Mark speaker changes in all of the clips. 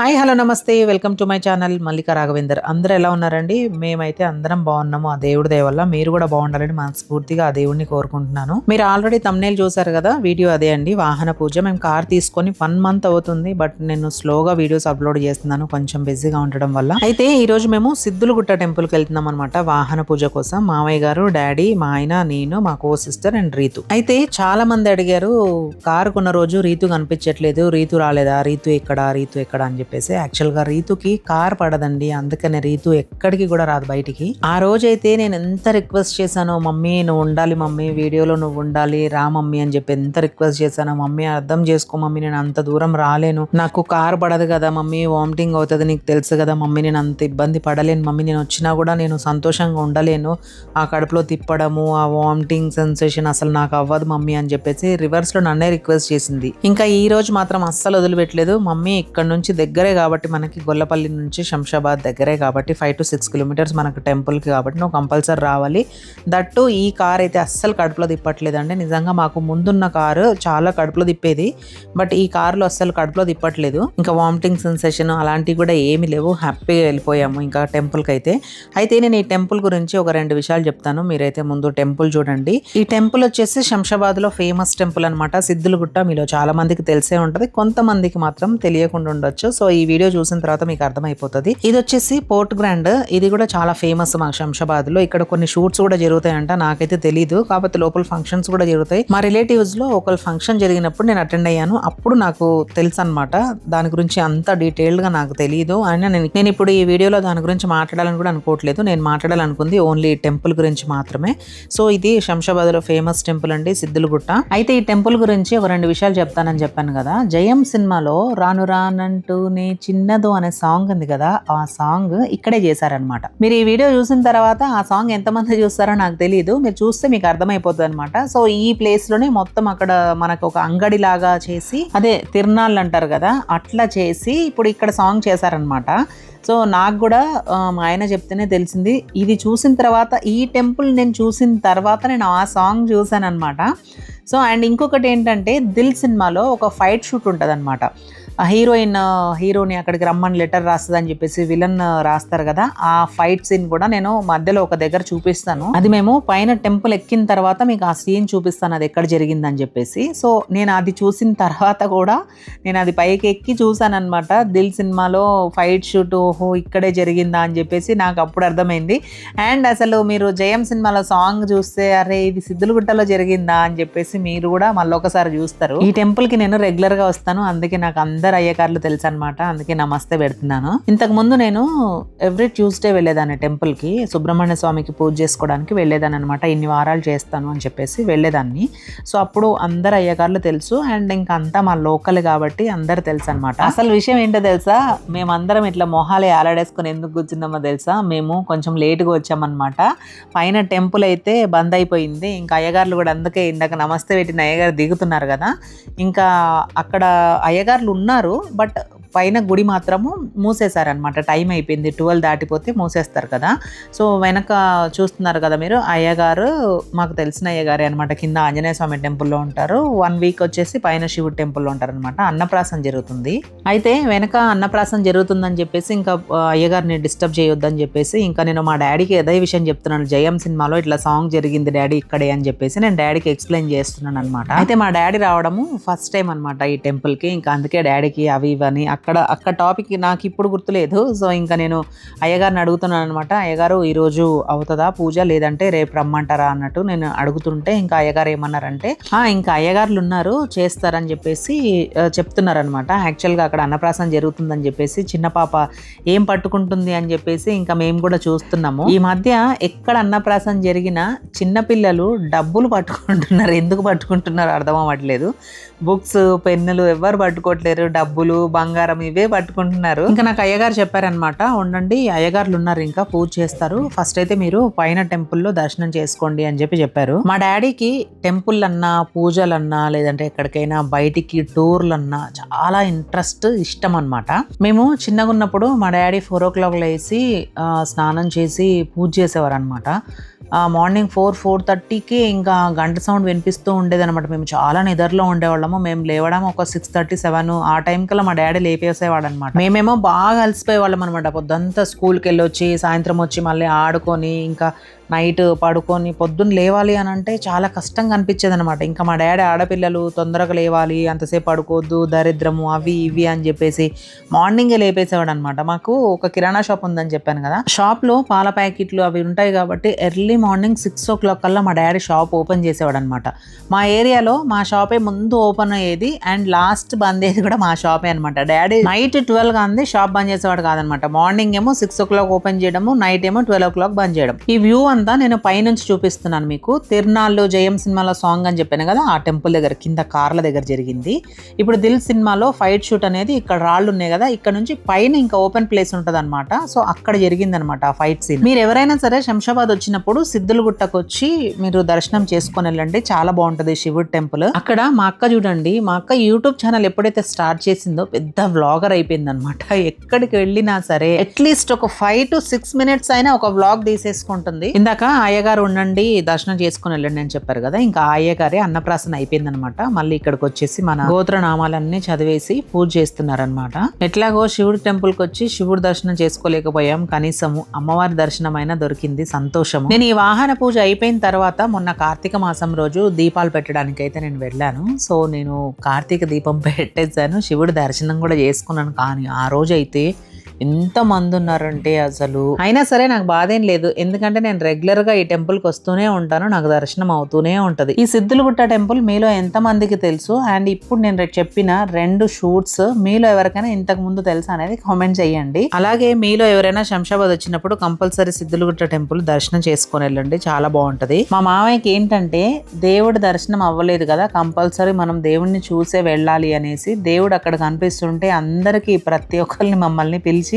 Speaker 1: Hi hello నమస్తే. Welcome to my channel Mallika Raghavender. అందరూ ఎలా ఉన్నారండి? మేమైతే అందరం బాగున్నాము. ఆ దేవుడి దయ వల్ల మీరు కూడా బాగుండాలని మనస్ఫూర్తిగా ఆ దేవుడిని కోరుకుంటున్నాను. మీరు ఆల్రెడీ తమ్నేల్ చూసారు కదా? వీడియో అదే అండి. వాహన పూజ. మేము కార్ తీసుకొని వన్ మంత్ అవుతుంది బట్ నేను స్లోగా వీడియోస్ అప్లోడ్ చేస్తున్నాను. కొంచెం బిజీగా ఉండడం వల్ల. అయితే ఈ రోజు మేము సిద్ధులగుట్ట టెంపుల్కి వెళ్తున్నాం అనమాట వాహన పూజ కోసం. మామయ్య గారు డాడీ మా ఆయన నేను మా కో సిస్టర్ అండ్ రీతు. అయితే చాలా మంది అడిగారు కారు కొన్న రోజు రీతు కనిపించట్లేదు. రీతు రాలేదా? రీతు ఎక్కడ? రీతు ఎక్కడ? అని చెప్పి. చెప్పేసి యాక్చువల్గా రీతుకి కార్ పడదండి. అందుకనే రీతు ఎక్కడికి కూడా రాదు బయటికి. ఆ రోజు అయితే నేను ఎంత రిక్వెస్ట్ చేశానో మమ్మీ నువ్వు ఉండాలి మమ్మీ వీడియోలో నువ్వు ఉండాలి రా మమ్మీ అని చెప్పి ఎంత రిక్వెస్ట్ చేశానో మమ్మీ అర్థం చేసుకో మమ్మీ నేను అంత దూరం రాలేను. నాకు కార్ పడదు కదా మమ్మీ వామిటింగ్ అవుతుంది నీకు తెలుసు కదా మమ్మీ నేను అంత ఇబ్బంది పడలేను. మమ్మీ నేను వచ్చినా కూడా నేను సంతోషంగా ఉండలేను. ఆ కడుపులో తిప్పడము ఆ వామిటింగ్ సెన్సేషన్ అసలు నాకు అవ్వదు మమ్మీ అని చెప్పేసి రివర్స్లో నన్నే రిక్వెస్ట్ చేసింది. ఇంకా ఈ రోజు మాత్రం అస్సలు వదిలిపెట్టలేదు. మమ్మీ ఇక్కడ నుంచి దగ్గర దగ్గరే కాబట్టి మనకి గొల్లపల్లి నుంచి శంషాబాద్ దగ్గరే కాబట్టి ఫైవ్ టు సిక్స్ కిలోమీటర్స్ మనకు టెంపుల్కి కాబట్టి నువ్వు కంపల్సరీ రావాలి. దట్టు ఈ కార్ అయితే అస్సలు కడుపులో తిప్పట్లేదండి. నిజంగా మాకు ముందున్న కారు చాలా కడుపులో తిప్పేది. బట్ ఈ కారులో అస్సలు కడుపులో తిప్పట్లేదు. ఇంకా వామిటింగ్ సెన్సేషన్ అలాంటివి కూడా ఏమీ లేవు. హ్యాపీగా వెళ్ళిపోయాము ఇంకా టెంపుల్కి అయితే. అయితే నేను ఈ టెంపుల్ గురించి ఒక రెండు విషయాలు చెప్తాను. మీరైతే ముందు టెంపుల్ చూడండి. ఈ టెంపుల్ వచ్చేసి శంషాబాద్లో ఫేమస్ టెంపుల్ అనమాట సిద్ధులగుట్ట మీలో చాలా మందికి తెలిసే ఉంటది. కొంతమందికి మాత్రం తెలియకుండా ఉండొచ్చు. సో ఈ వీడియో చూసిన తర్వాత మీకు అర్థమైపోతుంది. ఇది వచ్చేసి పోర్ట్ గ్రాండ్ ఇది కూడా చాలా ఫేమస్ మా శంషాబాద్లో ఇక్కడ కొన్ని షూట్స్ కూడా జరుగుతాయంట నాకైతే తెలియదు కాకపోతే లోపల ఫంక్షన్స్ కూడా జరుగుతాయి. మా రిలేటివ్స్లో ఒక ఫంక్షన్ జరిగినప్పుడు నేను అటెండ్ అయ్యాను. అప్పుడు నాకు తెలుసు అనమాట దాని గురించి అంత డీటెయిల్డ్గా నాకు తెలియదు అయినా నేను నేను ఇప్పుడు ఈ వీడియోలో దాని గురించి మాట్లాడాలని కూడా అనుకోవట్లేదు. నేను మాట్లాడాలనుకుంది ఓన్లీ టెంపుల్ గురించి మాత్రమే. సో ఇది శంషాబాద్లో ఫేమస్ టెంపుల్ అండి సిద్ధులగుట్ట అయితే ఈ టెంపుల్ గురించి ఒక రెండు విషయాలు చెప్తానని చెప్పాను కదా. జయం సినిమాలో రాను రానంటూ నే చిన్నదో అనే సాంగ్ ఉంది కదా ఆ సాంగ్ ఇక్కడే చేశారనమాట మీరు ఈ వీడియో చూసిన తర్వాత ఆ సాంగ్ ఎంతమంది చూస్తారో నాకు తెలియదు మీరు చూస్తే మీకు అర్థమైపోతుంది అనమాట సో ఈ ప్లేస్లోనే మొత్తం అక్కడ మనకు ఒక అంగడి లాగా చేసి అదే తిరునాళ్ళు అంటారు కదా అట్లా చేసి ఇప్పుడు ఇక్కడ సాంగ్ చేశారనమాట సో నాకు కూడా మా ఆయన చెప్తేనే తెలిసింది. ఇది చూసిన తర్వాత ఈ టెంపుల్ నేను చూసిన తర్వాత నేను ఆ సాంగ్ చూశాను అనమాట సో అండ్ ఇంకొకటి ఏంటంటే దిల్ సినిమాలో ఒక ఫైట్ షూట్ ఉంటుంది అనమాట హీరోయిన్ హీరోని అక్కడికి రమ్మని లెటర్ రాస్తుందని చెప్పేసి విలన్ రాస్తారు కదా. ఆ ఫైట్ సీన్ కూడా నేను మధ్యలో ఒక దగ్గర చూపిస్తాను. అది మేము పైన టెంపుల్ ఎక్కిన తర్వాత మీకు ఆ సీన్ చూపిస్తాను అది ఎక్కడ జరిగిందని చెప్పేసి. సో నేను అది చూసిన తర్వాత కూడా నేను అది పైకి ఎక్కి చూసాను అనమాట దిల్ సినిమాలో ఫైట్ షూట్ ఓహో ఇక్కడే జరిగిందా అని చెప్పేసి నాకు అప్పుడు అర్థమైంది. అండ్ అసలు మీరు జయం సినిమాలో సాంగ్ చూస్తే అరే ఇది సిద్ధులగుట్టలో జరిగిందా అని చెప్పేసి మీరు కూడా మళ్ళీ ఒకసారి చూస్తారు. ఈ టెంపుల్కి నేను రెగ్యులర్గా వస్తాను అందుకే నాకు అందరు అందరు అయ్యకార్లు తెలుసు అనమాట అందుకే నమస్తే పెడుతున్నాను. ఇంతకు ముందు నేను ఎవ్రీ ట్యూస్డే వెళ్ళేదాన్ని టెంపుల్కి సుబ్రహ్మణ్య స్వామికి పూజ చేసుకోవడానికి వెళ్ళేదాన్ని అనమాట ఇన్ని వారాలు చేస్తాను అని చెప్పేసి వెళ్ళేదాన్ని. సో అప్పుడు అందరు అయ్యగారులు తెలుసు అండ్ ఇంకా అంతా మా లోకల్ కాబట్టి అందరు తెలుసు అనమాట అసలు విషయం ఏంటో తెలుసా? మేమందరం ఇట్లా మొహాలు ఆలాడేసుకుని ఎందుకు కూర్చున్నామో తెలుసా? మేము కొంచెం లేట్గా వచ్చామన్నమాట. పైన టెంపుల్ అయితే బంద్ అయిపోయింది ఇంకా అయ్యగారులు కూడా అందుకే ఇందాక నమస్తే పెట్టిన అయ్యగారు దిగుతున్నారు కదా. ఇంకా అక్కడ అయ్యగారులు ఉన్నారు బట్ పైన గుడి మాత్రము మూసేశారనమాట టైం అయిపోయింది. ట్వెల్వ్ దాటిపోతే మూసేస్తారు కదా. సో వెనక చూస్తున్నారు కదా మీరు అయ్యగారు మాకు తెలిసిన అయ్యగారే అనమాట కింద ఆంజనేయ స్వామి టెంపుల్లో ఉంటారు. వన్ వీక్ వచ్చేసి పైన శివుడు టెంపుల్లో ఉంటారనమాట అన్నప్రాసం జరుగుతుంది. అయితే వెనక అన్నప్రాసం జరుగుతుందని చెప్పేసి ఇంకా అయ్యగారిని డిస్టర్బ్ చేయొద్దని చెప్పేసి ఇంకా నేను మా డాడీకి అదే విషయం చెప్తున్నాను. జయం సినిమాలో ఇట్లా సాంగ్ జరిగింది డాడీ ఇక్కడే అని చెప్పేసి నేను డాడీకి ఎక్స్ప్లెయిన్ చేస్తున్నాను అనమాట అయితే మా డాడీ రావడము ఫస్ట్ టైం అనమాట ఈ టెంపుల్కి. ఇంకా అందుకే డాడీకి అవి ఇవని అక్కడ అక్కడ టాపిక్ నాకు ఇప్పుడు గుర్తులేదు. సో ఇంకా నేను అయ్యగారిని అడుగుతున్నాను అనమాట అయ్యగారు ఈరోజు అవుతుందా పూజ? లేదంటే రేపు రమ్మంటారా అన్నట్టు నేను అడుగుతుంటే ఇంకా అయ్యగారు ఏమన్నారంటే ఇంకా అయ్యగారులు ఉన్నారు చేస్తారని చెప్పేసి చెప్తున్నారనమాట యాక్చువల్గా అక్కడ అన్నప్రాసం జరుగుతుందని చెప్పేసి చిన్న పాప ఏం పట్టుకుంటుంది అని చెప్పేసి ఇంకా మేము కూడా చూస్తున్నాము. ఈ మధ్య ఎక్కడ అన్నప్రాసం జరిగినా చిన్నపిల్లలు డబ్బులు పట్టుకుంటున్నారు. ఎందుకు పట్టుకుంటున్నారు అర్థం అవ్వట్లేదు. బుక్స్ పెన్నులు ఎవరు పట్టుకోవట్లేరు డబ్బులు బంగారం ఇవే పట్టుకుంటున్నారు. ఇంకా నాకు అయ్యగారు చెప్పారనమాట ఉండండి అయ్యగారులు ఉన్నారు ఇంకా పూజ చేస్తారు. ఫస్ట్ అయితే మీరు పైన టెంపుల్లో దర్శనం చేసుకోండి అని చెప్పి చెప్పారు. మా డాడీకి టెంపుల్ అన్నా పూజలన్నా లేదంటే ఎక్కడికైనా బయటికి టూర్లు అన్నా చాలా ఇంట్రెస్ట్ ఇష్టం అనమాట మేము చిన్నగా ఉన్నప్పుడు మా డాడీ ఫోర్ ఓ క్లాక్ లేసి స్నానం చేసి పూజ చేసేవారు అనమాట మార్నింగ్ ఫోర్ ఫోర్ థర్టీకి ఇంకా గంట సౌండ్ వినిపిస్తూ ఉండేదన్నమాట. మేము చాలా నిద్రలో ఉండేవాళ్ళము. మేము లేవడం ఒక సిక్స్ థర్టీ సెవెన్ ఆ టైం కల్లా మా డాడీ లేపేసేవాడు అనమాట మేమేమో బాగా అలసిపోయేవాళ్ళం అనమాట పొద్దంతా స్కూల్కి వెళ్ళి వచ్చి సాయంత్రం వచ్చి మళ్ళీ ఆడుకొని ఇంకా నైట్ పడుకొని పొద్దున్న లేవాలి అని అంటే చాలా కష్టంగా అనిపించేది అనమాట ఇంకా మా డాడీ ఆడపిల్లలు తొందరగా లేవాలి అంతసేపు పడుకోవద్దు దరిద్రము అవి ఇవి అని చెప్పేసి మార్నింగే లేపేసేవాడు అనమాట మాకు ఒక కిరాణా షాప్ ఉందని చెప్పాను కదా. షాప్లో పాల ప్యాకెట్లు అవి ఉంటాయి కాబట్టి early morning six o'clock కల్లా మా డాడీ షాప్ ఓపెన్ చేసేవాడు అనమాట మా ఏరియాలో మా షాపే ముందు ఓపెన్ అయ్యేది అండ్ లాస్ట్ బంద్ అయ్యేది కూడా మా షాపే అనమాట డాడీ నైట్ ట్వెల్వ్గా అంది షాప్ బంద్ చేసేవాడు కాదనమాట మార్నింగ్ ఏమో సిక్స్ ఓ క్లాక్ ఓపెన్ చేయడము నైట్ ఏమో ట్వెల్వ్ ఓ క్లాక్ బంద్ చేయడం. ఈ వ్యూ అంతా నేను పైనుంచి చూపిస్తున్నాను మీకు. తిరునాళ్ళు జయం సినిమాలో సాంగ్ అని చెప్పాను కదా ఆ టెంపుల్ దగ్గర కింద కార్ల దగ్గర జరిగింది. ఇప్పుడు దిల్ సినిమాలో ఫైట్ షూట్ అనేది ఇక్కడ రాళ్ళు ఉన్నాయి కదా ఇక్కడ నుంచి పైన ఇంకా ఓపెన్ ప్లేస్ ఉంటుంది అనమాట సో అక్కడ జరిగింది అనమాట ఆ ఫైట్ సీన్ మీరు ఎవరైనా సరే శంషాబాద్ వచ్చినప్పుడు సిద్ధులగుట్టకు వచ్చి మీరు దర్శనం చేసుకొని వెళ్ళండి చాలా బాగుంటది శివుడు టెంపుల్. అక్కడ మా అక్క చూడండి మా అక్క యూట్యూబ్ ఛానల్ ఎప్పుడైతే స్టార్ట్ చేసిందో పెద్ద వ్లాగర్ అయిపోయింది అనమాట ఎక్కడికి వెళ్ళినా సరే అట్లీస్ట్ ఒక ఫైవ్ టు సిక్స్ మినిట్స్ అయినా ఒక వ్లాగ్ తీసేసుకుంటుంది. ఇందాక అయ్యగారు ఉండండి దర్శనం చేసుకుని వెళ్ళండి అని చెప్పారు కదా ఇంకా ఆ అయ్యగారే అన్నప్రాసన అయిపోయిందనమాట. మళ్ళీ ఇక్కడికి వచ్చేసి మన గోత్ర నామాలన్నీ చదివేసి పూజ చేస్తున్నారనమాట. ఎట్లాగో శివుడి టెంపుల్కి వచ్చి శివుడు దర్శనం చేసుకోలేకపోయాం. కనీసము అమ్మవారి దర్శనం అయినా దొరికింది. సంతోషము. నేను ఈ వాహన పూజ అయిపోయిన తర్వాత మొన్న కార్తీక మాసం రోజు దీపాలు పెట్టడానికి అయితే నేను వెళ్ళాను. సో నేను కార్తీక దీపం పెట్టేశాను. శివుడి దర్శనం కూడా చేసుకున్నాను. కానీ ఆ రోజు అయితే ఎంతమంది ఉన్నారంటే అసలు. అయినా సరే నాకు బాధ ఏం లేదు. ఎందుకంటే నేను రెగ్యులర్గా ఈ టెంపుల్కి వస్తూనే ఉంటాను. నాకు దర్శనం అవుతూనే ఉంటది. ఈ సిద్ధులగుట్ట టెంపుల్ మీలో ఎంత మందికి తెలుసు? అండ్ ఇప్పుడు నేను రేపు చెప్పిన రెండు షూట్స్ మీలో ఎవరికైనా ఇంతకు ముందు తెలుసా అనేది కామెంట్ చేయండి. అలాగే మీలో ఎవరైనా శంషాబాద్ వచ్చినప్పుడు కంపల్సరీ సిద్ధులగుట్ట టెంపుల్ దర్శనం చేసుకొని వెళ్ళండి. చాలా బాగుంటది. మా మామయ్యకి ఏంటంటే దేవుడి దర్శనం అవ్వలేదు కదా కంపల్సరీ మనం దేవుడిని చూసే వెళ్ళాలి అనేసి దేవుడు అక్కడ కనిపిస్తుంటే అందరికీ ప్రతి ఒక్కరిని మమ్మల్ని పిలిచి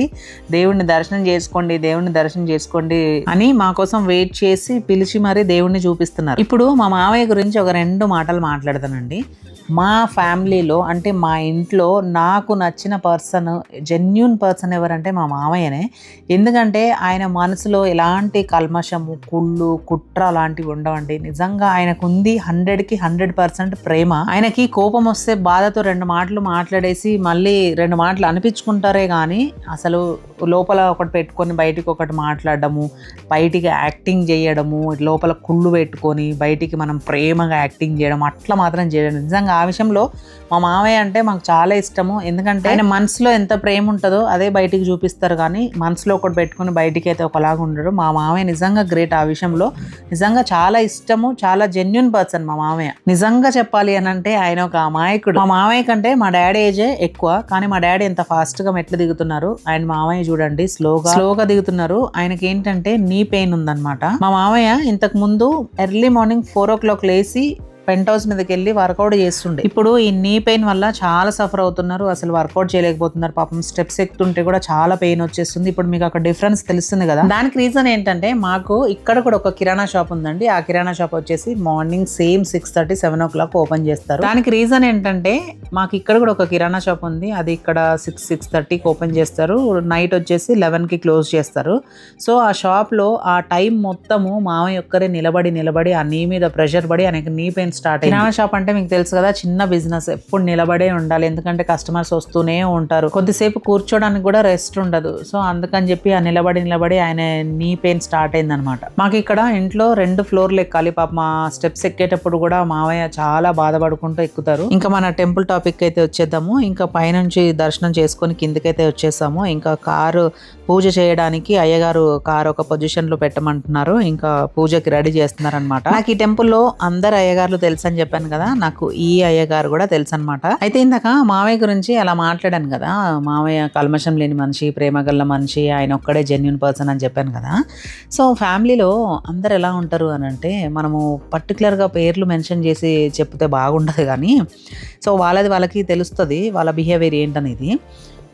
Speaker 1: దేవుడిని దర్శనం చేసుకోండి దేవుడిని దర్శనం చేసుకోండి అని మా కోసం వెయిట్ చేసి పిలిచి మరీ దేవుడిని చూపిస్తున్నారు. ఇప్పుడు మా మామయ్య గురించి ఒక రెండు మాటలు మాట్లాడతానండి. మా ఫ్యామిలీలో అంటే మా ఇంట్లో నాకు నచ్చిన పర్సన్ జెన్యున్ పర్సన్ ఎవరంటే మా మామయ్యనే ఎందుకంటే ఆయన మనసులో ఎలాంటి కల్మషము కుళ్ళు కుట్ర లాంటివి ఉండవండి. నిజంగా ఆయనకు ఉంది హండ్రెడ్కి హండ్రెడ్ పర్సెంట్ ప్రేమ. ఆయనకి కోపం వస్తే బాధతో రెండు మాటలు మాట్లాడేసి మళ్ళీ రెండు మాటలు అనిపించుకుంటారే కానీ అసలు అసలు లోపల ఒకటి పెట్టుకొని బయటికి ఒకటి మాట్లాడడము బయటికి యాక్టింగ్ చేయడము లోపల కుళ్ళు పెట్టుకొని బయటికి మనం ప్రేమగా యాక్టింగ్ చేయడం అట్లా మాత్రం చేయడం నిజంగా ఆ విషయంలో మా మామయ్య అంటే మాకు చాలా ఇష్టము. ఎందుకంటే ఆయన మనసులో ఎంత ప్రేమ ఉంటుందో అదే బయటికి చూపిస్తారు కానీ మనసులో ఒకటి పెట్టుకొని బయటికి అయితే ఒకలాగా ఉండడు. మా మామయ్య నిజంగా గ్రేట్ ఆ విషయంలో. నిజంగా చాలా ఇష్టము చాలా జెన్యున్ పర్సన్ మా మామయ్య. నిజంగా చెప్పాలి అని అంటే ఆయన ఒక అమాయకుడు. మా మామయ్య కంటే మా డాడీ ఏజే ఎక్కువ కానీ మా డాడీ ఎంత ఫాస్ట్గా మెట్లు దిగుతున్నారు ఆయన మామయ్య చూడండి స్లోగా స్లోగా దిగుతున్నారు. ఆయనకి ఏంటంటే నీ పెయిన్ ఉందన్నమాట. మా మామయ్య ఇంతకు ముందు early morning four o'clock లేచి పెంట్ హౌస్ మీదకి వెళ్ళి వర్కౌట్ చేస్తుండే. ఇప్పుడు ఈ నీ పెయిన్ వల్ల చాలా సఫర్ అవుతున్నారు. అసలు వర్కౌట్ చేయలేకపోతున్నారు. పాపం స్టెప్స్ ఎక్కుతుంటే కూడా చాలా పెయిన్ వచ్చేస్తుంది. ఇప్పుడు మీకు అక్కడ డిఫరెన్స్ తెలుస్తుంది కదా. దానికి రీజన్ ఏంటంటే మాకు ఇక్కడ కూడా ఒక కిరాణా షాప్ ఉందండి. ఆ కిరాణా షాప్ వచ్చేసి morning same six thirty seven o'clock open చేస్తారు. దానికి రీజన్ ఏంటంటే మాకు ఇక్కడ కూడా ఒక కిరాణా షాప్ ఉంది. అది ఇక్కడ సిక్స్ సిక్స్ థర్టీకి ఓపెన్ చేస్తారు. నైట్ వచ్చేసి లెవెన్కి క్లోజ్ చేస్తారు. సో ఆ షాప్లో ఆ టైం మొత్తము మామయ్య ఒక్కరే నిలబడి నిలబడి ఆ నీ మీద ప్రెషర్ పడి ఆయనకి నీ పెయిన్ స్టార్ట్ కిరాణా షాప్ అంటే మీకు తెలుసు కదా చిన్న బిజినెస్ ఎప్పుడు నిలబడే ఉండాలి. ఎందుకంటే కస్టమర్స్ వస్తూనే ఉంటారు. కొద్దిసేపు కూర్చోడానికి కూడా రెస్ట్ ఉండదు. సో అందుకని చెప్పి ఆ నిలబడి నిలబడి ఆయన నీ పెయిన్ స్టార్ట్ అయింది అనమాట మాకు ఇక్కడ ఇంట్లో రెండు ఫ్లోర్లు ఎక్కాలి. పాప మా స్టెప్స్ ఎక్కేటప్పుడు కూడా మావయ్య చాలా బాధపడుకుంటూ ఎక్కుతారు. ఇంకా మన టెంపుల్ టాపిక్ అయితే వచ్చేద్దాము. ఇంకా పైనుంచి దర్శనం చేసుకొని కిందకైతే వచ్చేసాము. ఇంకా కారు పూజ చేయడానికి అయ్యగారు కారు ఒక పొజిషన్లో పెట్టమంటున్నారు. ఇంకా పూజకి రెడీ చేస్తున్నారు అనమాట నాకు ఈ టెంపుల్లో అందరు అయ్యగారులు తెలుసు అని చెప్పాను కదా నాకు ఈ అయ్యగారు కూడా తెలుసు అనమాట అయితే ఇందాక మావయ్య గురించి అలా మాట్లాడాను కదా మావయ్య కల్మషం లేని మనిషి ప్రేమ గల్ల మనిషి ఆయన ఒక్కడే జెన్యున్ పర్సన్ అని చెప్పాను కదా. సో ఫ్యామిలీలో అందరు ఎలా ఉంటారు అని అంటే మనము పర్టికులర్గా పేర్లు మెన్షన్ చేసి చెప్తే బాగుండదు కానీ సో వాళ్ళది వాళ్ళకి తెలుస్తుంది వాళ్ళ బిహేవియర్ ఏంటనేది.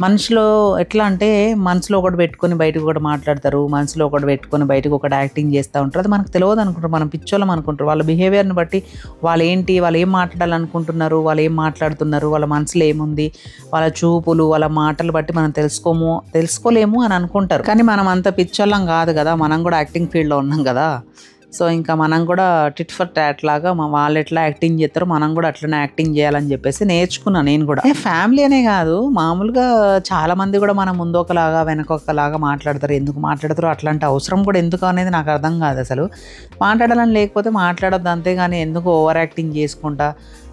Speaker 1: మనిషిలో ఎట్లా అంటే మనసులో ఒకటి పెట్టుకొని బయటకు ఒకటి మాట్లాడతారు మనసులో ఒకటి పెట్టుకొని బయటకు ఒకటి యాక్టింగ్ చేస్తూ ఉంటారు. అది మనకు తెలియదు అనుకుంటారు మనం పిచ్చోళ్ళం అనుకుంటారు. వాళ్ళ బిహేవియర్ని బట్టి వాళ్ళు ఏంటి వాళ్ళు ఏం మాట్లాడాలనుకుంటున్నారు వాళ్ళు ఏం మాట్లాడుతున్నారు వాళ్ళ మనసులో ఏముంది వాళ్ళ చూపులు వాళ్ళ మాటలు బట్టి మనం తెలుసుకోము తెలుసుకోలేము అని అనుకుంటారు. కానీ మనం అంత పిచ్చోళ్ళం కాదు కదా మనం కూడా యాక్టింగ్ ఫీల్డ్లో ఉన్నాం కదా. సో ఇంకా మనం కూడా టిట్ ఫర్ టాట్ లాగా మా వాళ్ళు ఎట్లా యాక్టింగ్ చేస్తారో మనం కూడా అట్లనే యాక్టింగ్ చేయాలని చెప్పేసి నేర్చుకున్నా నేను కూడా. ఫ్యామిలీ అనే కాదు మామూలుగా చాలా మంది కూడా మనం ముందు ఒకలాగా వెనక ఒకలాగా మాట్లాడతారు. ఎందుకు మాట్లాడతారు అట్లాంటి అవసరం కూడా ఎందుకు అనేది నాకు అర్థం కాదు అసలు. మాట్లాడాలని లేకపోతే మాట్లాడద్దు అంతేగాని ఎందుకు ఓవర్ యాక్టింగ్ చేసుకుంటా?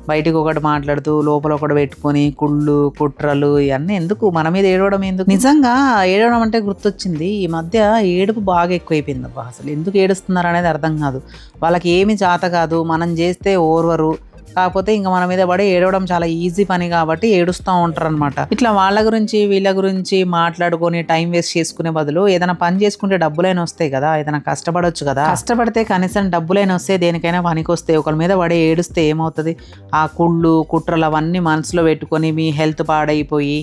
Speaker 1: బయటకు ఒకటి మాట్లాడుతూ లోపల ఒకటి పెట్టుకొని కుళ్ళు కుట్రలు ఇవన్నీ ఎందుకు? మన మీద ఏడవడం ఎందుకు? నిజంగా ఏడవడం అంటే గుర్తొచ్చింది. ఈ మధ్య ఏడుపు బాగా ఎక్కువైపోయింది అబ్బా అసలు ఎందుకు ఏడుస్తున్నారు అనేది అర్థం కాదు. వాళ్ళకి ఏమి జాత కాదు. మనం చేస్తే ఓర్వరు. కాకపోతే ఇంకా మన మీద పడి ఏడవడం చాలా ఈజీ పని కాబట్టి ఏడుస్తూ ఉంటారు అనమాట ఇట్లా వాళ్ళ గురించి వీళ్ళ గురించి మాట్లాడుకొని టైం వేస్ట్ చేసుకునే బదులు ఏదైనా పని చేసుకుంటే డబ్బులైనా వస్తాయి కదా ఏదైనా కష్టపడొచ్చు కదా. కష్టపడితే కనీసం డబ్బులైనా వస్తే దేనికైనా పనికి వస్తాయి ఒకరి మీద పడి ఏడుస్తే ఏమవుతుంది? ఆ కుళ్ళు కుట్రలు అవన్నీ మనసులో పెట్టుకొని మీ హెల్త్ పాడైపోయి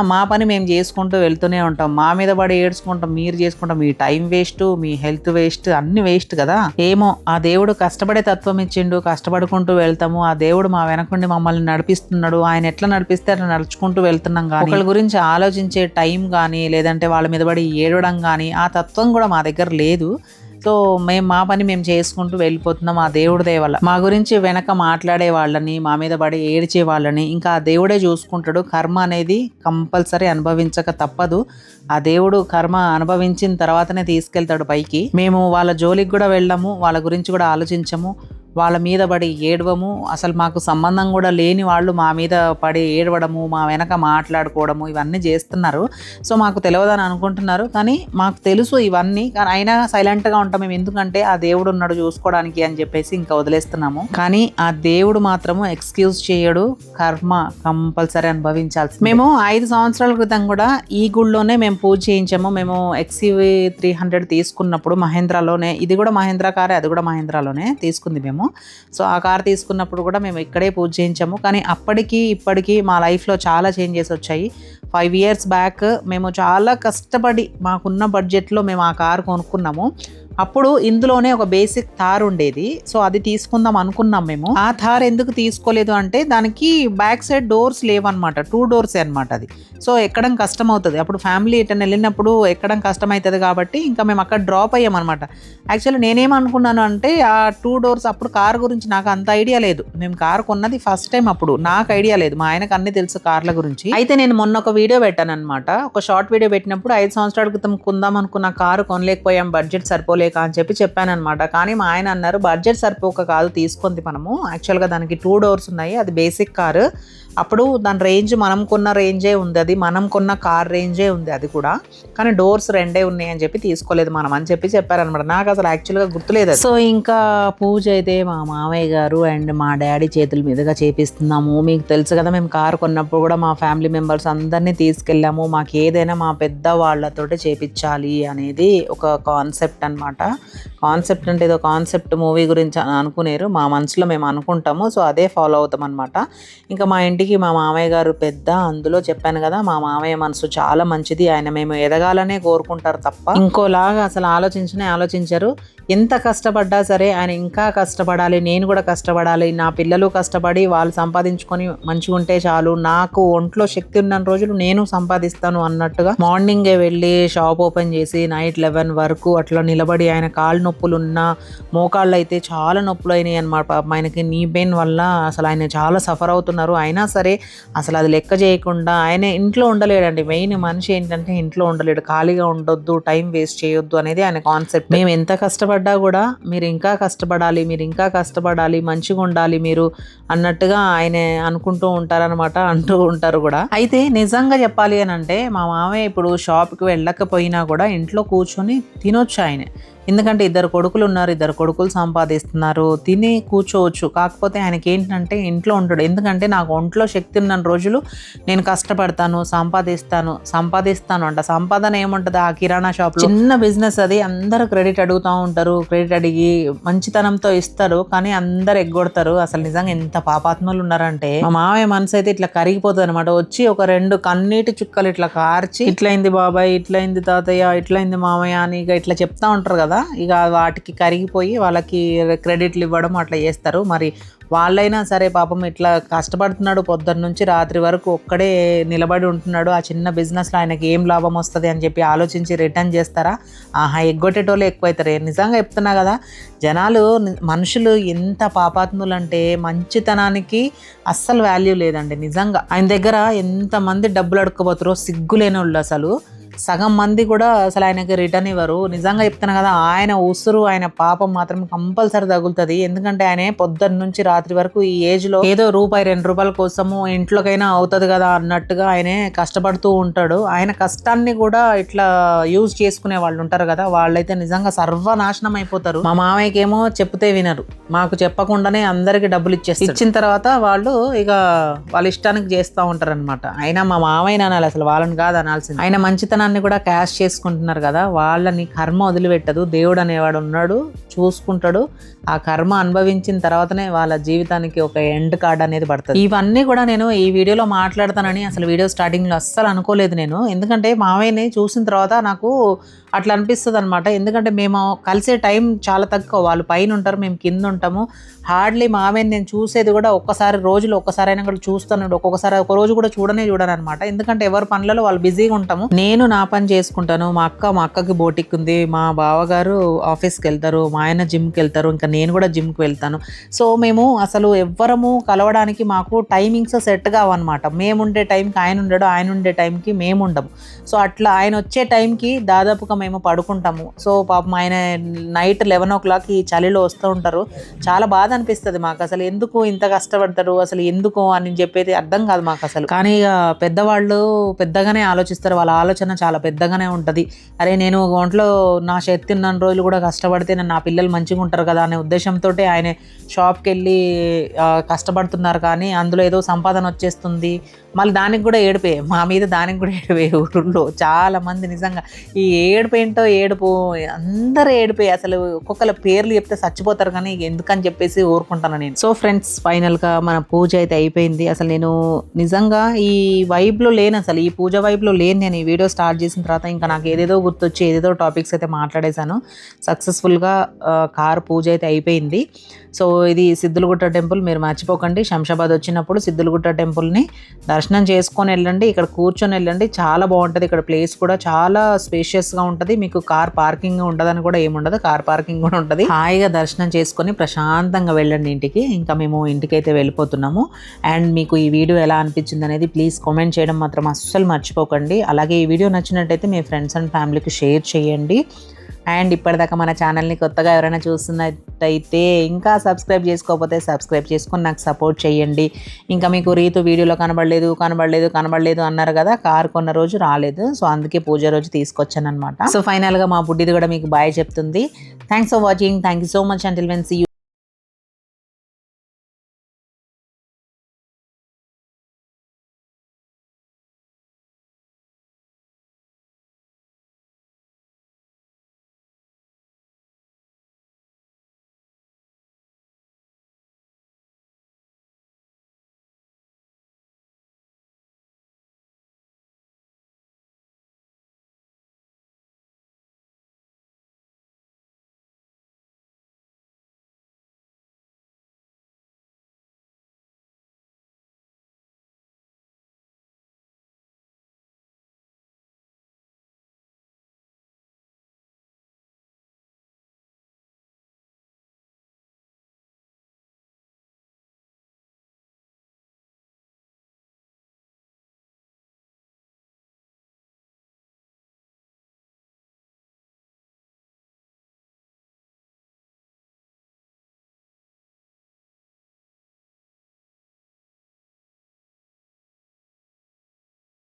Speaker 1: మా పని మేము చేసుకుంటూ వెళ్తూనే ఉంటాం. మా మీద పడి ఏడ్చుకుంటాం. మీరు చేసుకుంటాం. మీ టైం వేస్ట్ మీ హెల్త్ వేస్ట్ అన్ని వేస్ట్ కదా. ఏమో ఆ దేవుడు కష్టపడే తత్వం ఇచ్చిండు. కష్టపడుకుంటూ వెళ్తాము. ఆ దేవుడు మా వెనకుండి మమ్మల్ని నడిపిస్తున్నాడు. ఆయన ఎట్లా నడిపిస్తే అట్లా నడుచుకుంటూ వెళ్తున్నాం కానీ ఒకళ్ళ గురించి ఆలోచించే టైం కానీ లేదంటే వాళ్ళ మీద పడి ఏడవడం కానీ ఆ తత్వం కూడా మా దగ్గర లేదు. సో మేము మా పని మేము చేసుకుంటూ వెళ్ళిపోతున్నాం. ఆ దేవుడి దయ మా గురించి వెనక మాట్లాడే వాళ్ళని మా మీద పడి ఏడ్చే వాళ్ళని ఇంకా ఆ దేవుడే చూసుకుంటాడు. కర్మ అనేది కంపల్సరీ అనుభవించక తప్పదు. ఆ దేవుడు కర్మ అనుభవించిన తర్వాతనే తీసుకెళ్తాడు పైకి. మేము వాళ్ళ జోలికి కూడా వెళ్ళము వాళ్ళ గురించి కూడా ఆలోచించము. వాళ్ళ మీద పడి ఏడవము. అసలు మాకు సంబంధం కూడా లేని వాళ్ళు మా మీద పడి ఏడవడము మా వెనక మాట్లాడుకోవడము ఇవన్నీ చేస్తున్నారు. సో మాకు తెలియదని అనుకుంటున్నారు. కానీ మాకు తెలుసు ఇవన్నీ. కానీ అయినా సైలెంట్గా ఉంటాం. మేము ఎందుకంటే ఆ దేవుడు ఉన్నాడు చూసుకోవడానికి అని చెప్పేసి ఇంకా వదిలేస్తున్నాము. కానీ ఆ దేవుడు మాత్రము ఎక్స్క్యూజ్ చేయడు. కర్మ కంపల్సరీ అనుభవించాల్సి మేము ఐదు సంవత్సరాల క్రితం కూడా ఈ గుళ్ళోనే మేము పూజ చేయించాము. మేము ఎక్స్యూవి త్రీ హండ్రెడ్ తీసుకున్నప్పుడు మహేంద్రాలోనే ఇది కూడా మహేంద్ర కారే అది కూడా మహేంద్రాలోనే తీసుకుంది మేము. సో ఆ కార్ తీసుకున్నప్పుడు కూడా మేము ఇక్కడే పూజ చేయించాము. కానీ అప్పటికి ఇప్పటికి మా లైఫ్లో చాలా చేంజెస్ వచ్చాయి. ఫైవ్ ఇయర్స్ బ్యాక్ మేము చాలా కష్టపడి మాకున్న బడ్జెట్లో మేము ఆ కార్ కొనుక్కున్నాము. అప్పుడు ఇందులోనే ఒక బేసిక్ థార్ ఉండేది. సో అది తీసుకుందాం అనుకున్నాం మేము. ఆ థార్ ఎందుకు తీసుకోలేదు అంటే దానికి బ్యాక్ సైడ్ డోర్స్ లేవన్నమాట. టూ డోర్స్ అనమాట అది. సో ఎక్కడం కష్టం అవుతుంది అప్పుడు ఫ్యామిలీ ఇటన్ వెళ్ళినప్పుడు ఎక్కడం కష్టం అవుతుంది కాబట్టి ఇంకా మేము అక్కడ డ్రాప్ అయ్యామన్నమాట. యాక్చువల్లీ నేనేమనుకున్నాను అంటే ఆ టూ డోర్స్ అప్పుడు కార్ గురించి నాకు అంత ఐడియా లేదు. మేము కార్ కొన్నది ఫస్ట్ టైం అప్పుడు. నాకు ఐడియా లేదు. మా ఆయనకు అన్ని తెలుసు కార్ల గురించి. అయితే నేను మొన్న ఒక వీడియో పెట్టాను అనమాట ఒక షార్ట్ వీడియో పెట్టినప్పుడు ఐదు సంవత్సరాల క్రితం కొందాం అనుకున్న కారు కొనలేకపోయాం. బడ్జెట్ సరిపోలేదు. లేక అని చెప్పి చెప్పానమాట కానీ మా ఆయన అన్నారు బడ్జెట్ సరిపోక కాదు తీసుకుంది మనము. యాక్చువల్గా దానికి టూ డోర్స్ ఉన్నాయి. అది బేసిక్ కారు. అప్పుడు దాని రేంజ్ మనం కొన్న రేంజే ఉంది. అది మనం కొన్న కార్ రేంజే ఉంది అది కూడా. కానీ డోర్స్ రెండే ఉన్నాయి అని చెప్పి తీసుకోలేదు మనం అని చెప్పి చెప్పారనమాట నాకు అసలు యాక్చువల్గా గుర్తులేదు సో ఇంకా పూజ అయితే మా మామయ్య గారు అండ్ మా డాడీ చేతుల మీదుగా చేపిస్తున్నాము. మీకు తెలుసు కదా మేము కార్ కొన్నప్పుడు కూడా మా ఫ్యామిలీ మెంబర్స్ అందరినీ తీసుకెళ్ళాము. మాకు ఏదైనా మా పెద్ద వాళ్ళతోటి చేపించాలి అనేది ఒక కాన్సెప్ట్ అనమాట కాన్సెప్ట్ అంటే ఏదో కాన్సెప్ట్ మూవీ గురించి అని అనుకునేరు. మా మనసులో మేము అనుకుంటాము. సో అదే ఫాలో అవుతాం అనమాట ఇంకా మా ఇంటికి మా మామయ్య గారు పెద్ద అందులో చెప్పాను కదా మా మామయ్య మనసు చాలా మంచిది. ఆయన మేము ఎదగాలనే కోరుకుంటారు తప్ప. ఇంకోలాగా అసలు ఆలోచించనే ఆలోచించారు. ఎంత కష్టపడ్డా సరే ఆయన ఇంకా కష్టపడాలి నేను కూడా కష్టపడాలి నా పిల్లలు కష్టపడి వాళ్ళు సంపాదించుకొని మంచిగా ఉంటే చాలు నాకు ఒంట్లో శక్తి ఉన్న రోజులు నేను సంపాదిస్తాను అన్నట్టుగా మార్నింగే వెళ్ళి షాప్ ఓపెన్ చేసి నైట్ లెవెన్ వరకు అట్లా నిలబడి ఆయన కాళ్ళు నొప్పులు ఉన్న మోకాళ్ళు అయితే చాలా నొప్పులు అయినాయి అనమాట ఆయనకి నీ పెయిన్ వల్ల అసలు ఆయన చాలా సఫర్ అవుతున్నారు. అయినా సరే అసలు అది లెక్క చేయకుండా ఆయన ఇంట్లో ఉండలేడండి. మెయిన్ మనిషి ఏంటంటే ఇంట్లో ఉండలేడు. ఖాళీగా ఉండొద్దు టైం వేస్ట్ చేయొద్దు అనేది ఆయన కాన్సెప్ట్. మేము ఎంత కష్టపడి కష్టపడ్డా కూడా మీరు ఇంకా కష్టపడాలి మీరు ఇంకా కష్టపడాలి మంచిగా ఉండాలి మీరు అన్నట్టుగా ఆయన అనుకుంటూ ఉంటారనమాట అంటూ ఉంటారు కూడా. అయితే నిజంగా చెప్పాలి అని అంటే మా మామయ్య ఇప్పుడు షాప్కి వెళ్ళకపోయినా కూడా ఇంట్లో కూర్చొని తినొచ్చు ఆయన. ఎందుకంటే ఇద్దరు కొడుకులు ఉన్నారు ఇద్దరు కొడుకులు సంపాదిస్తున్నారు తిని కూర్చోవచ్చు. కాకపోతే ఆయనకి ఏంటంటే ఇంట్లో ఉంటాడు. ఎందుకంటే నాకు ఒంట్లో శక్తి ఉన్న రోజులు నేను కష్టపడతాను సంపాదిస్తాను సంపాదిస్తాను అంట. సంపాదన ఏముంటుంది? ఆ కిరాణా షాప్ చిన్న బిజినెస్ అది. అందరూ క్రెడిట్ అడుగుతూ ఉంటారు. క్రెడిట్ అడిగి మంచితనంతో ఇస్తారు. కానీ అందరు ఎగ్గొడతారు. అసలు నిజంగా ఎంత పాపాత్మలు ఉన్నారంటే మా మామయ్య మనసు అయితే ఇట్లా కరిగిపోతుంది అనమాట వచ్చి ఒక రెండు కన్నీటి చుక్కలు ఇట్లా కార్చి ఇట్లయింది బాబాయ్ ఇట్లయింది తాతయ్య ఇట్లయింది మామయ్య అని ఇక ఇట్లా చెప్తా ఉంటారు కదా. కదా? ఇక వాటికి కరిగిపోయి వాళ్ళకి క్రెడిట్లు ఇవ్వడం అట్లా చేస్తారు. మరి వాళ్ళైనా సరే పాపం ఇట్లా కష్టపడుతున్నాడు పొద్దున్న నుంచి రాత్రి వరకు ఒక్కడే నిలబడి ఉంటున్నాడు. ఆ చిన్న బిజినెస్లో ఆయనకి ఏం లాభం వస్తుంది అని చెప్పి ఆలోచించి రిటర్న్ చేస్తారా? ఆహా ఎగ్గొట్టేటోళ్ళు ఎక్కువైతారు. నిజంగా చెప్తున్నా కదా జనాలు మనుషులు ఎంత పాపాత్ములు అంటే మంచితనానికి అస్సలు వాల్యూ లేదండి. నిజంగా. ఆయన దగ్గర ఎంతమంది డబ్బులు అడుక్కోబోతారో సిగ్గులేని వాళ్ళు అసలు. సగం మంది కూడా అసలు ఆయనకి రిటర్న్ ఇవ్వరు. నిజంగా చెప్తాను కదా ఆయన ఉసురు ఆయన పాపం మాత్రం కంపల్సరీ తగులుతుంది. ఎందుకంటే ఆయన పొద్దున్న నుంచి రాత్రి వరకు ఈ ఏజ్లో ఏదో రూపాయి రెండు రూపాయల కోసము ఇంట్లోకైనా అవుతుంది కదా అన్నట్టుగా ఆయనే కష్టపడుతూ ఉంటాడు. ఆయన కష్టాన్ని కూడా ఇట్లా యూజ్ చేసుకునే వాళ్ళు ఉంటారు కదా వాళ్ళైతే నిజంగా సర్వనాశనం అయిపోతారు. మా మామయ్యకి ఏమో చెప్తే వినరు. మాకు చెప్పకుండానే అందరికి డబ్బులు ఇచ్చేస్తారు ఇచ్చిన తర్వాత వాళ్ళు ఇక వాళ్ళ ఇష్టానికి చేస్తూ ఉంటారు అనమాట అయినా మా మామయ్య అనాలి అసలు వాళ్ళని కాదు అనాల్సింది. ఆయన జీవనాన్ని కూడా క్యాష్ చేసుకుంటున్నారు కదా వాళ్ళని కర్మ వదిలిపెట్టదు. దేవుడు అనేవాడు ఉన్నాడు చూసుకుంటాడు. ఆ కర్మ అనుభవించిన తర్వాతనే వాళ్ళ జీవితానికి ఒక ఎండ్ కార్డ్ అనేది పడుతుంది. ఇవన్నీ కూడా నేను ఈ వీడియోలో మాట్లాడతానని అసలు వీడియో స్టార్టింగ్లో అస్సలు అనుకోలేదు నేను. ఎందుకంటే మావయ్యని చూసిన తర్వాత నాకు అట్లా అనిపిస్తుంది అనమాట ఎందుకంటే మేము కలిసే టైం చాలా తక్కువ. వాళ్ళు పైన ఉంటారు మేము కింద ఉంటాము. హార్డ్లీ మామయ్యని నేను చూసేది కూడా ఒక్కసారి రోజులో ఒక్కసారి అయినా కూడా చూస్తాను. ఒక్కొక్కసారి ఒక రోజు కూడా చూడనే చూడను అనమాట ఎందుకంటే ఎవరి పనులలో వాళ్ళు బిజీగా ఉంటాము. నేను నా పని చేసుకుంటాను. మా అక్క మా అక్కకి బోటిక్ ఉంది మా బావగారు ఆఫీస్కి వెళ్తారు మా ఆయన జిమ్కి వెళ్తారు ఇంకా నేను కూడా జిమ్కి వెళ్తాను. సో మేము అసలు ఎవ్వరము కలవడానికి మాకు టైమింగ్స్ సెట్ కావన్నమాట. మేము ఉండే టైంకి ఆయన ఉండడు ఆయన ఉండే టైంకి మేము ఉండము సో అట్లా ఆయన వచ్చే టైంకి దాదాపుగా మేము పడుకుంటాము. సో పాపం ఆయన నైట్ లెవెన్ ఓ క్లాక్ ఈ చలిలో వస్తూ ఉంటారు. చాలా బాధ అనిపిస్తుంది మాకు. అసలు ఎందుకు ఇంత కష్టపడతారు? అసలు ఎందుకు అని చెప్పేది అర్థం కాదు మాకు అసలు. కానీ పెద్దవాళ్ళు పెద్దగానే ఆలోచిస్తారు. వాళ్ళ ఆలోచన చాలా పెద్దగానే ఉంటుంది. అరే నేను ఒంట్లో నా శక్తి ఉన్న రోజులు కూడా కష్టపడితే నేను నా పిల్లలు మంచిగా ఉంటారు కదా అనే ఉద్దేశంతో ఆయన షాప్కి వెళ్ళి కష్టపడుతున్నారు కానీ అందులో ఏదో సంపాదన వచ్చేస్తుంది. మళ్ళీ దానికి కూడా ఏడిపోయాయి. మా మీద దానికి కూడా ఏడిపోయాయి ఊళ్ళో చాలామంది నిజంగా ఈ ఏడు ఏడుపు ఏంటో ఏడుపు అందరూ ఏడిపోయి అసలు ఒక్కొక్కల పేర్లు చెప్తే చచ్చిపోతారు కానీ ఎందుకని చెప్పేసి ఊరుకుంటాను నేను. సో ఫ్రెండ్స్ ఫైనల్గా మన పూజ అయితే అయిపోయింది. అసలు నేను నిజంగా ఈ వైబ్లో లేను అసలు. ఈ పూజ వైబ్లో లేను నేను. ఈ వీడియో స్టార్ట్ చేసిన తర్వాత ఇంకా నాకు ఏదేదో గుర్తొచ్చి ఏదేదో టాపిక్స్ అయితే మాట్లాడేశాను. సక్సెస్ఫుల్గా కార్ పూజ అయితే అయిపోయింది. సో ఇది సిద్ధులగుట్ట టెంపుల్ మీరు మర్చిపోకండి. శంషాబాద్ వచ్చినప్పుడు సిద్ధులగుట్ట టెంపుల్ని దర్శనం చేసుకొని వెళ్ళండి. ఇక్కడ కూర్చొని వెళ్ళండి. చాలా బాగుంటుంది. ఇక్కడ ప్లేస్ కూడా చాలా స్పేషియస్గా ఉంటుంది. మీకు కార్ పార్కింగ్ ఉండదని కూడా ఏముండదు కార్ పార్కింగ్ కూడా ఉంటుంది. హాయిగా దర్శనం చేసుకొని ప్రశాంతంగా వెళ్ళండి ఇంటికి. ఇంకా మేము ఇంటికైతే వెళ్ళిపోతున్నాము. అండ్ మీకు ఈ వీడియో ఎలా అనిపించింది అనేది ప్లీజ్ కామెంట్ చేయడం మాత్రం అస్సలు మర్చిపోకండి. అలాగే ఈ వీడియో నచ్చినట్టయితే మీ ఫ్రెండ్స్ అండ్ ఫ్యామిలీకి షేర్ చేయండి. అండ్ ఇప్పటిదాకా మన ఛానల్ని కొత్తగా ఎవరైనా చూస్తున్నట్టయితే ఇంకా సబ్స్క్రైబ్ చేసుకోకపోతే సబ్స్క్రైబ్ చేసుకొని నాకు సపోర్ట్ చేయండి. ఇంకా మీకు రీతు వీడియోలో కనబడలేదు కనబడలేదు కనబడలేదు అన్నారు కదా కార్ కొన్న రోజు రాలేదు. సో అందుకే పూజ రోజు తీసుకొచ్చాను అనమాట సో ఫైనల్గా మా బుడ్డిది కూడా మీకు బాయ్ చెప్తుంది. Thanks for watching thank you so much until when see